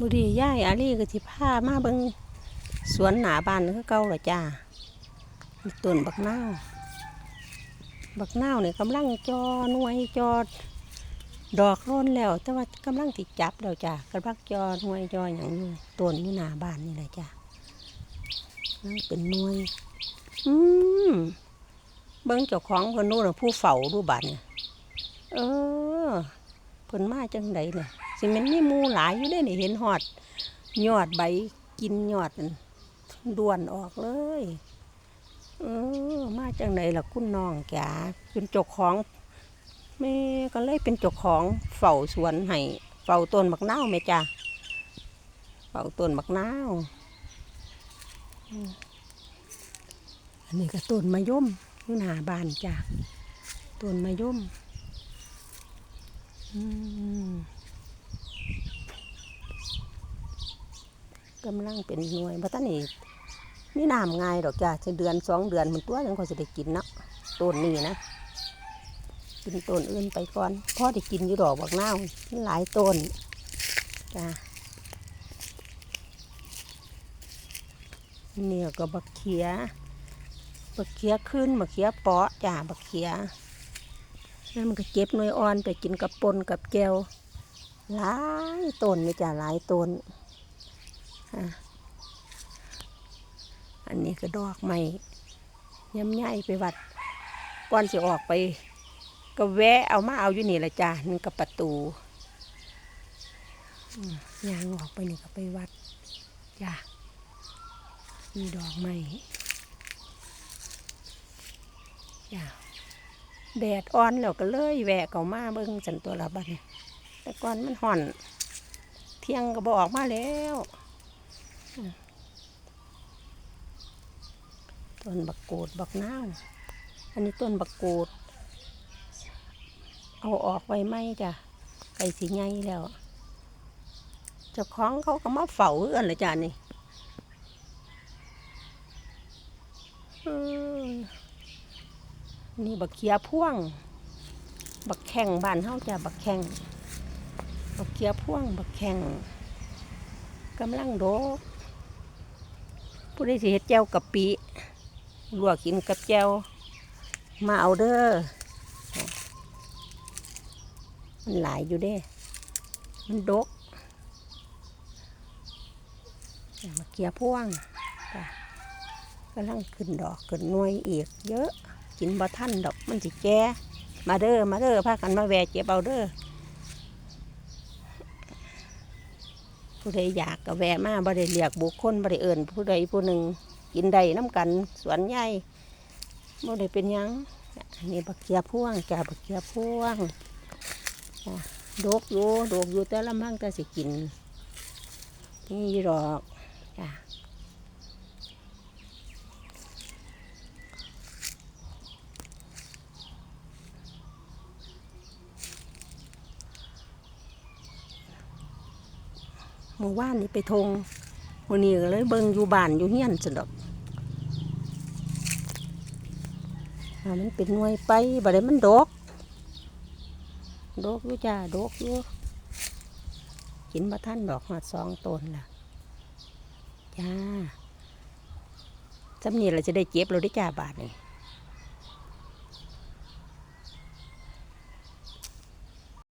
บุรีย่ายอาลีก็สิพามาเบิงสวนหนาบ้านคือเก่าละจ้าต้นบักนาวบักนาวเนี่ยกำลังจอหน่วยจอดอกร่นแล้ว แต่ว่ากำลังติดจับแล้วจ้ากำลังจอหน่วยจออย่างนี้ต้นนี่หนาบ้านนี่แหละจ้านั่งเป็นหน่วยอืมเบิ้งเจ้าของเพิ่นนู่นผู้เฝ้าดูบัดเนี่ยเออ เพิ่นมาจังไดเนี่ยสิมันมีมูหลายอยู่ได้นี่เห็นหอดยอดใบกินยอดด่วนออกเลยเออมาจังไดล่ะคุณน้องจ๋าเป็นจ้าของแม่ก็เลยเป็นจ้าของเฝ้าสวนให้เฝ้าต้นบักนาวแม่จ้าเฝ้าต้นบักนาวอันนี้ก็ต้นมะยมอยู่หน้าบ้านจ้าต้นมะยม กำลังเป็นหน่วยบัตานี่มีน้ำง่ายดอกจ้ะจะเดือนสองเดือนมันตัวยังพอจะได้กินเนาะต้นนี้นะ กินต้นอื่นไปก่อนพ่อได้กินอยู่ดอกบักนาหลายต้นจ้ะเนี่ยก็บักเขียบักเขียขึ้นบักเขียเปาะจ้ะบักเขีย แล้วมันก็เก็บหน่วยอ่อนไปกินกับปนกับแก้วหลายต้นนี่จ้ะหลายต้นอันนี้ก็ดอกไม้ย้ำใหญ่ไปวัดก่อนสิออกไป ก็แวะเอามาเอาอยู่นี่ละจ้านี่กับประตูยางออกไปนี่ก็ไปวัดจ้ามีดอกไม้จ้า แดดอ่อนแล้วก็เลยแหวะเขามาเบิ่งสันตัวละบันแต่ก่อนมันห่อน เที่ยงก็บออกมาแล้วต้นบักกูดบักนาวอันนี้ต้นบักกูด เอาออกไว้ไหมจ้ะไก่สีไงแล้วเจ้าของเขาก็มาเฝ้าเอื้อนลยจ้ะนี่ นี่บักเขียพ่วง บักแข่งบ้านเฮาจ้ะบักแข่งบักเขียพ่วง บักแข่งกำลังโดกผู้ใดสิเฮ็ดแจ้วกะปิลวกกินกับแจวมาเอาเด้อมันหลายอยู่เด้ มันดกอย่ามาเกียร์พ่วงกำลังขึ้นดอกขึ้นหน่วยอีกเยอะ กินบ่ทันดอกมันสิแก่มาเด้อมาเด้อพากันมาแวะเจ็บเอาเด้อผู้ใดอยากก็แวะมาบ่ได้เรียกบุคคลบ่ได้เอิ้นผู้ใดผู้หนึ่งกินได้น้ำกันสวนใหญ่บ่ได้เป็นยังอันนี้บักเขียพ่วงจ้าบักเขียพ่วงดกอยู่ดกอยู่แต่ละมั่งแต่สิกินนี่หรอกจ้ะ เมื่อวานนี้ไปทงวันนี้ก็เลยเบิ่งอยู่บ้านอยู่เฮียนสนดอกมันเป็นหน่วยไปบ่ได้มันดก ดกอยู่จ้าดกอยู่กินมาท่านดอกหอดสองต้นล่ะจ้าจำเนี้เราจะได้เจ็บเราได้จ้าบาทนี่